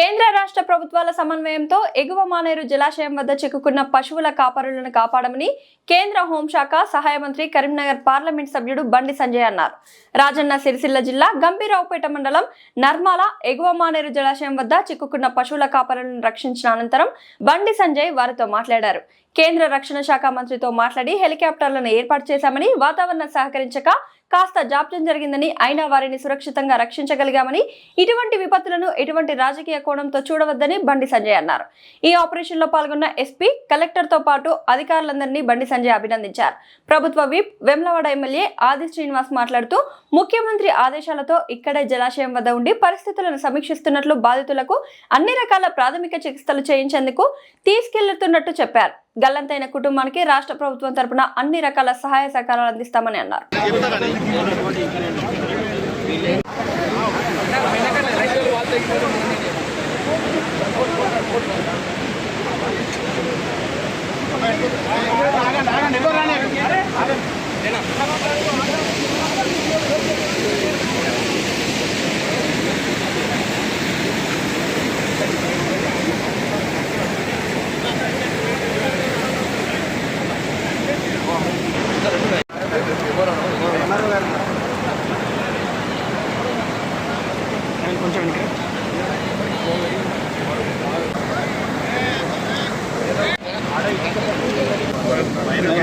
కేంద్ర రాష్ట్ర ప్రభుత్వాల సమన్వయంతో ఎగువ మానేరు జలాశయం వద్ద చిక్కుకున్న పశువుల కాపరులను కాపాడమని కేంద్ర హోంశాఖ సహాయ మంత్రి కరీంనగర్ పార్లమెంట్ సభ్యుడు బండి సంజయ్ అన్నారు. రాజన్న సిరిసిల్ల జిల్లా గంభీరావుపేట మండలం నర్మాల ఎగువ మానేరు జలాశయం వద్ద చిక్కుకున్న పశువుల కాపరులను రక్షించిన అనంతరం బండి సంజయ్ వారితో మాట్లాడారు. కేంద్ర రక్షణ శాఖ మంత్రితో మాట్లాడి హెలికాప్టర్లను ఏర్పాటు చేశామని వాతావరణం సహకరించక కాస్త జాప్యం జరిగిందని అయినా వారిని సురక్షితంగా రక్షించగలిగామని ఇటువంటి విపత్తులను ఎటువంటి రాజకీయ కోణంతో చూడవద్దని బండి సంజయ్ అన్నారు. ఈ ఆపరేషన్లో పాల్గొన్న ఎస్పీ కలెక్టర్తో పాటు అధికారులందరినీ బండి సంజయ్ అభినందించారు. ప్రభుత్వ విప్ వెమ్లవాడ ఎమ్మెల్యే ఆది శ్రీనివాస్ మాట్లాడుతూ ముఖ్యమంత్రి ఆదేశాలతో ఇక్కడే జలాశయం వద్ద ఉండి పరిస్థితులను సమీక్షిస్తున్నట్లు బాధితులకు అన్ని రకాల ప్రాథమిక చికిత్సలు చేయించేందుకు తీసుకెళ్ళుతున్నట్టు చెప్పారు. గల్లంతైన కుటుంబానికి రాష్ట్ర ప్రభుత్వం తరపున అన్ని రకాల సహాయ సహకారాలు అందిస్తామని అన్నారు.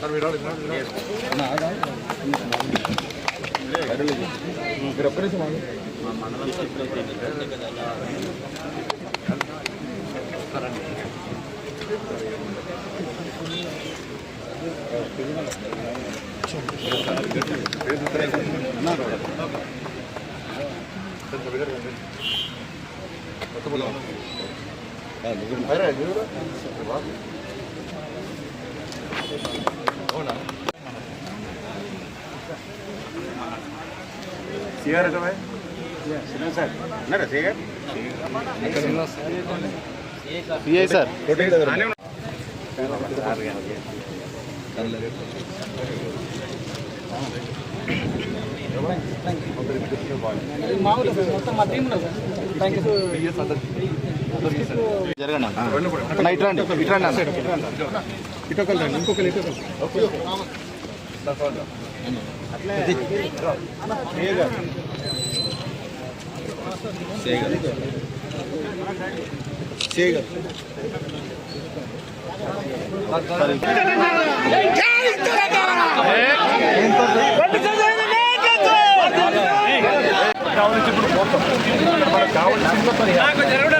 సిఆర్ ఎక్కడ సార్ ఉన్నారా సిఆర్ సిఐ సార్ జరగండి అన్న ఇటు రండి ఇటు రండి అన్న. ఇటొకరు రండి ఇంకొకరు ఇటొకరు కావాల్సి ఇప్పుడు పోతాం మనకు కావాల్సింది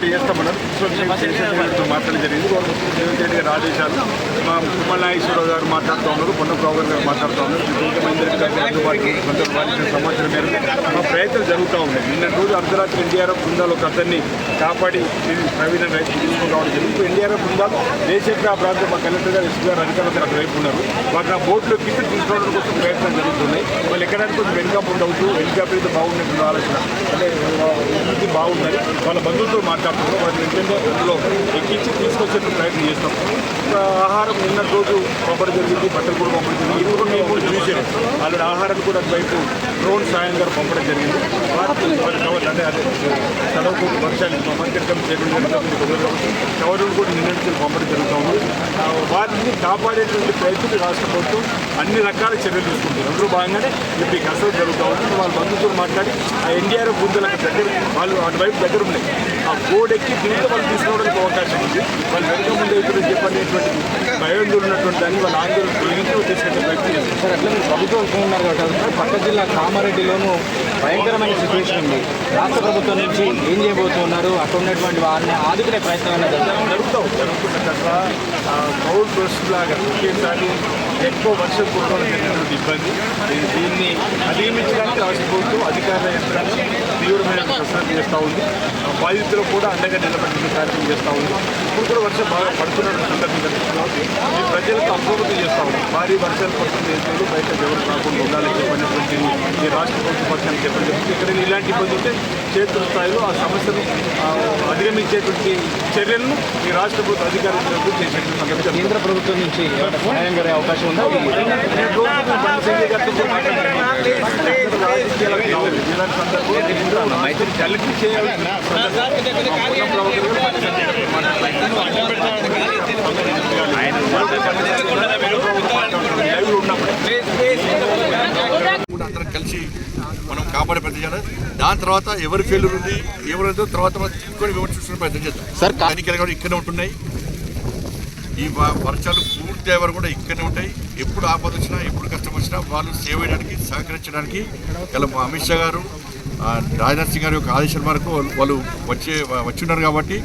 బ్యాక్ చేస్తామన్నారు మాట్లాడడం జరిగింది. రేవంత్ గారి ఆదేశాలు మా కుమ్మల గారు మాట్లాడుతూ ఉన్నారు పొన్న ప్రభాకర్ గారు మాట్లాడుతూ ఉన్నారు. ముఖ్యమంత్రి గారికి అందుబాటులో కొందరు సమాచారం మేరకు మా ప్రయత్నం జరుగుతూ ఉన్నాయి. నిన్న రోజు అర్ధరాత్రి ఎన్డీఆర్ఎఫ్ బృందాలు ఒక అతన్ని కాపాడి ప్రవీణ రైతు తీసుకురావడం జరిగింది. ఎన్డీఆర్ఎఫ్ బృందాలు దేశంలో ఆ ప్రాంతం మా కలెక్టర్ గారు ఎస్పీ గారు అధికారులు అక్కడ వైపు ఉన్నారు. వాటిని ఆ బోట్లో కింద తీసుకురావడం కోసం ప్రయత్నం జరుగుతున్నాయి. వాళ్ళు ఎక్కడానికి కొంచెం వెనుక ఉండవచ్చు హెలికాప్టర్ అయితే ఆలోచన. అంటే ఇది బాగున్నది. వాళ్ళ బంధువులతో మాట్లాడుతున్నారు వాళ్ళు ఏంటంటే అందులో ఎక్కించి తీసుకొచ్చే ప్రయత్నం చేస్తాం ఆహారం నిన్న రోజు పంపడం జరిగింది బట్టలు కూడా పంపడం జరిగింది ఇది కూడా మేము కూడా చూసాం అలాంటి ఆహారం కూడా అటువైపు డ్రోన్ సాయం గారు పంపడం జరిగింది వారికి అంటే అదే చదవకు వర్షాలు పంపించడం చేయడం జరుగుతుంది కవర్లు కూడా నిన్న పంపడం జరుగుతూ ఉంది ఆ, కాపాడేటువంటి ప్రయత్నం రాష్ట్ర ప్రభుత్వం అన్ని రకాల చర్యలు తీసుకుంటుంది అందులో భాగంగానే ఇప్పుడు ఈ కసరత్తు జరుగుతూ ఉంటుంది వాళ్ళ బంధువులతో మాట్లాడి ఆ ఎన్డీఆర్ఎఫ్ బుద్ధులకు దగ్గర వాళ్ళు అటువైపు దగ్గర ఉన్నాయి. ఆ కోడ్ ఎక్కి దిగితే వాళ్ళు తీసుకోవడానికి అవకాశం ఉంది. వాళ్ళు వెనుక ముందు ఇప్పుడు చెప్పనేటువంటి భయాందోళన ఉన్నటువంటి దాన్ని వాళ్ళ ఆందోళన తొలగించి తీసుకెళ్ళే ప్రయత్నం చేస్తారు సార్ అట్లా మీరు ప్రభుత్వం ఉన్నారు కాబట్టి సార్ పక్క జిల్లా కామారెడ్డిలోనూ భయంకరమైన సిచ్యువేషన్ ఉంది. రాష్ట్ర ప్రభుత్వం నుంచి ఏం చేయబోతున్నారు? అక్కడ ఉన్నటువంటి వారిని ఆదుకునే ప్రయత్నం అనేది? జరుగుతాం జరుగుతున్న కట్ల క్రౌడ్ బస్ లాగా ఒకేసారి ఎక్కువ వర్షం కురవడం ఇబ్బంది. దీ- దీన్ని అధిగమించడానికి రాష్ట్ర ప్రభుత్వం అధికార యంత్రాంగం తీవ్రమైన కసరత్తు చేస్తూ ఉంది. ఆ బాధితులు కూడా అండగా నిలబడిన కార్యక్రమం చేస్తూ ఉంది. ఇప్పుడు కూడా వర్షం బాగా పడుతున్న సందర్భం కనిపిస్తుంది ఈ ప్రజలకు అప్రమత్తం చేస్తూ ఉంది భారీ వర్షాలు పడుతున్న రైతులు బయట ఎవరు రాకుండా ఉండాలని చెప్పినటువంటి ఈ రాష్ట్ర ప్రభుత్వ పక్షాన్ని చెప్పండి ఇక్కడ ఇలాంటి ఇబ్బంది ఉంటే క్షేత్ర స్థాయిలో ఆ సమస్యను అధిగమించేటువంటి చర్యలను ఈ రాష్ట్ర ప్రభుత్వ అధికారులకు చేసేటువంటి కేంద్ర ప్రభుత్వం నుంచి సహాయం జరిగే అవకాశం ఉందా. ఇలాంటి సందర్భంలో కలిపి అందరం కలిసి మనం కాపాడే ప్రయత్నం చేయాలి దాని తర్వాత ఎవరి ఫెయిల్యూర్ ఉంది ఎవరైతే తర్వాత మనం తీసుకొని విమర్శించుకునే ప్రయత్నం చేద్దాం సార్, కా- ఎన్నికలు కూడా ఇక్కడే ఉంటున్నాయి ఈ వర్షాలు పూర్తి అయ్యే కూడా ఇక్కడనే ఉంటాయి ఎప్పుడు ఆపద వచ్చినా ఎప్పుడు కష్టం వచ్చినా వాళ్ళు సేవ్ చేయడానికి సహకరించడానికి ఇలా మా అమిత్ షా గారు రాజ్నాథ్ సింగ్ గారి యొక్క ఆదేశాల మేరకు వాళ్ళు- వాళ్ళు వచ్చే వచ్చి ఉన్నారు కాబట్టి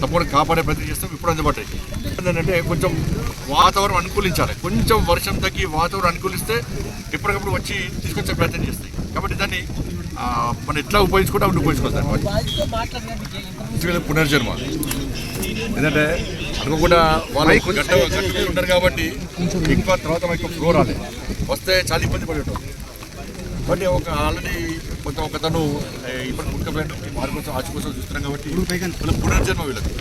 తప్పకుండా కాపాడే ప్రయత్నం చేస్తాం. ఇప్పుడు అందుబాటు ఏంటంటే కొంచెం వాతావరణం అనుకూలించాలి. కొంచెం వర్షం తగ్గి వాతావరణం అనుకూలిస్తే ఎప్పటికప్పుడు వచ్చి తీసుకొచ్చే ప్రయత్నం చేస్తాయి. కాబట్టి దాన్ని మనం ఎట్లా ఉపయోగించుకుంటే అప్పుడు ఉపయోగించుకోవాలి పునర్జన్మ. ఎందుకంటే అనుకోకుండా వాళ్ళు గట్ట గట్ట మీద ఉంటారు కాబట్టి ఎక్కువ తర్వాత ఎక్కువ ఫ్లో రాలేదు వస్తే చాలా ఇబ్బంది పడి ఉంటాం కాబట్టి ఒక ఆల్రెడీ కొంత ఒకతను ఇప్పుడు ముట్టుకపోయాడు వారి కోసం ఆశ కోసం చూస్తున్నాం కాబట్టి వీళ్ళ పునర్జన్మ వీళ్ళకి.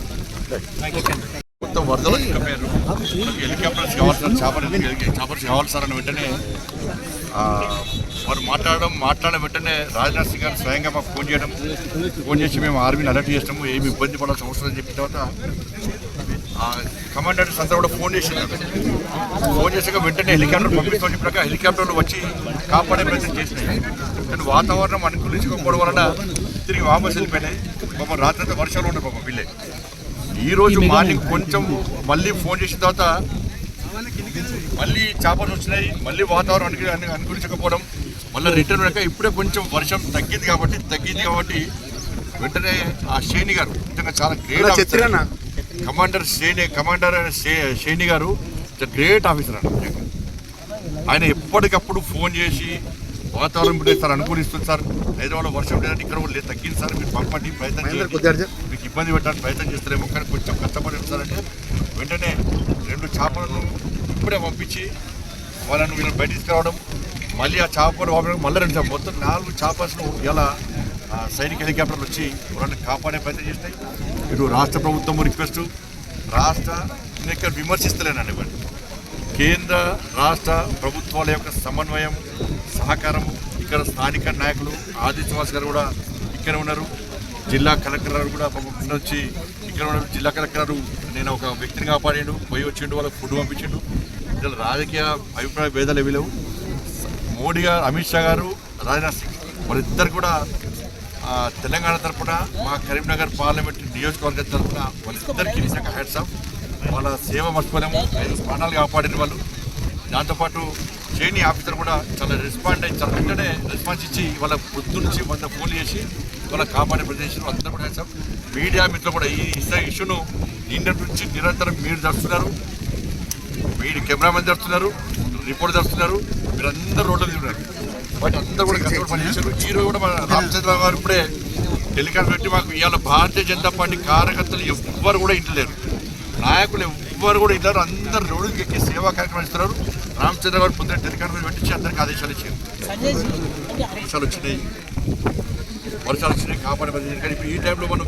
మొత్తం వరదలు చిక్కపోయారు హెలికాప్టర్స్ కావాలి సార్ చేపలు చేపర్స్ కావాలి సార్ అని వెంటనే వారు మాట్లాడడం మాట్లాడిన వెంటనే రాజ్నాథ్ సింగ్ గారు స్వయంగా మాకు ఫోన్ చేయడం. ఫోన్ చేసి మేము ఆర్మీని అలర్ట్ చేసినాము ఏమి ఇబ్బంది పడాల్సిన అవసరం అని చెప్పిన తర్వాత కమాండర్స్ అందరూ కూడా ఫోన్ చేసినారు ఫోన్ చేసాక వెంటనే హెలికాప్టర్ పంపిస్తామని చెప్పాక హెలికాప్టర్లు వచ్చి కాపాడే ప్రయత్నం చేసినాయి. కానీ వాతావరణం అనుకూలించకపోవడం వలన తిరిగి వాపస్ వెళ్ళిపోయినాయి. పాపం రాత్రి అంతా వర్షాలు ఉండే పాపం వీళ్ళే. ఈ రోజు మార్నింగ్ కొంచెం మళ్ళీ ఫోన్ చేసిన తర్వాత మళ్ళీ చేపలు వచ్చినాయి. మళ్ళీ వాతావరణం అనుకు అను- అనుకూలించకపోవడం మళ్ళీ రిటర్న్ అయ్యాక ఇప్పుడే కొంచెం వర్షం తగ్గింది కాబట్టి తగ్గింది కాబట్టి వెంటనే ఆ శేని గారు నిజంగా చాలా గ్రేట్ కమాండర్ శేని కమాండర్ శే- శేని గారు గ్రేట్ ఆఫీసర్ అండి నిజంగా. ఆయన ఎప్పటికప్పుడు ఫోన్ చేసి వాతావరణం ఇప్పుడు సార్ అనుకూలిస్తుంది సార్. హైదరాబాద్లో వర్షం లేదంటే ఇక్కడ కూడా లేదు తగ్గింది సార్ మీరు పంపండి ప్రయత్నం చేయండి. మీకు ఇబ్బంది పెట్టడానికి ప్రయత్నం చేస్తారేమో కానీ కొంచెం కష్టపడి సార్ అంటే వెంటనే రెండు చేపలను ఇప్పుడే పంపించి వాళ్ళను వీళ్ళని బయట తీసుకురావడం మళ్ళీ ఆ చేపలు పంపడం మళ్ళీ రెండు మొత్తం నాలుగు చేపలను ఇలా సైనిక హెలికాప్టర్లు వచ్చి వాళ్ళని కాపాడే ప్రయత్నం చేసినాయి ఇటు రాష్ట్ర ప్రభుత్వం రిక్వెస్ట్ రాష్ట్ర నేను ఇక్కడ విమర్శిస్తలేనండి వాటి కేంద్ర రాష్ట్ర ప్రభుత్వాల యొక్క సమన్వయం సహకారం ఇక్కడ స్థానిక నాయకులు ఆది గారు కూడా ఇక్కడ ఉన్నారు. జిల్లా కలెక్టర్ గారు కూడా పాపం వచ్చి ఇక్కడ ఉన్న జిల్లా కలెక్టర్ గారు నేను ఒక వ్యక్తిని కాపాడాడు పోయి వచ్చిండు వాళ్ళకి ఫుడ్ పంపించిండు. ఇక్కడ రాజకీయ అభిప్రాయ భేదాలు ఏవి లేవు. మోడీ గారు అమిత్ షా గారు రాజ్నాథ్ సింగ్ వాళ్ళిద్దరు కూడా తెలంగాణ తరపున మా కరీంనగర్ పార్లమెంట్ నియోజకవర్గం తరపున వాళ్ళిద్దరికీ నిజంగా హ్యాట్స్ ఆఫ్ వాళ్ళ సేవ మర్చిపోలేము. ఐదు స్థానాలు కాపాడిన వాళ్ళు. దాంతోపాటు చేని ఆఫీసర్ కూడా చాలా రెస్పాండ్ అయ్యి చాలా వెంటనే రెస్పాన్స్ ఇచ్చి వాళ్ళ పొద్దు నుంచి వంద ఫోన్ చేసి వాళ్ళ కాపాడే ప్రదేశం అందరూ కూడా హ్యాట్స్ ఆఫ్ మీడియా మిత్రులు కూడా ఈ ఇష్యూను నిన్నటి నుంచి నిరంతరం మీరు జరుపుతున్నారు మీరు కెమెరామెన్ జరుపుతున్నారు రిపోర్ట్ జరుపుతున్నారు మీరందరూ రోడ్లు తిరుగుతున్నారు బట్ అందరూ కూడా కష్టపడి పనిచేశారు కూడా మన రామచంద్రరావు గారు ఇప్పుడే టెలికాస్ట్ పెట్టి మాకు ఇవాళ భారతీయ జనతా పార్టీ కార్యకర్తలు ఎవ్వరు కూడా ఇంటలేరు. నాయకులు ఎవ్వరు కూడా ఇంటారు అందరు రోడ్డుకి ఎక్కి సేవా కార్యక్రమం ఇస్తున్నారు. రామచంద్ర గారు పొద్దున టెలికాస్ట్ పెట్టించి అందరికి ఆదేశాలు ఇచ్చారు. వర్షాలు వచ్చినాయి. వర్షాలు వచ్చినాయి. కాపాడే ఈ టైంలో మనం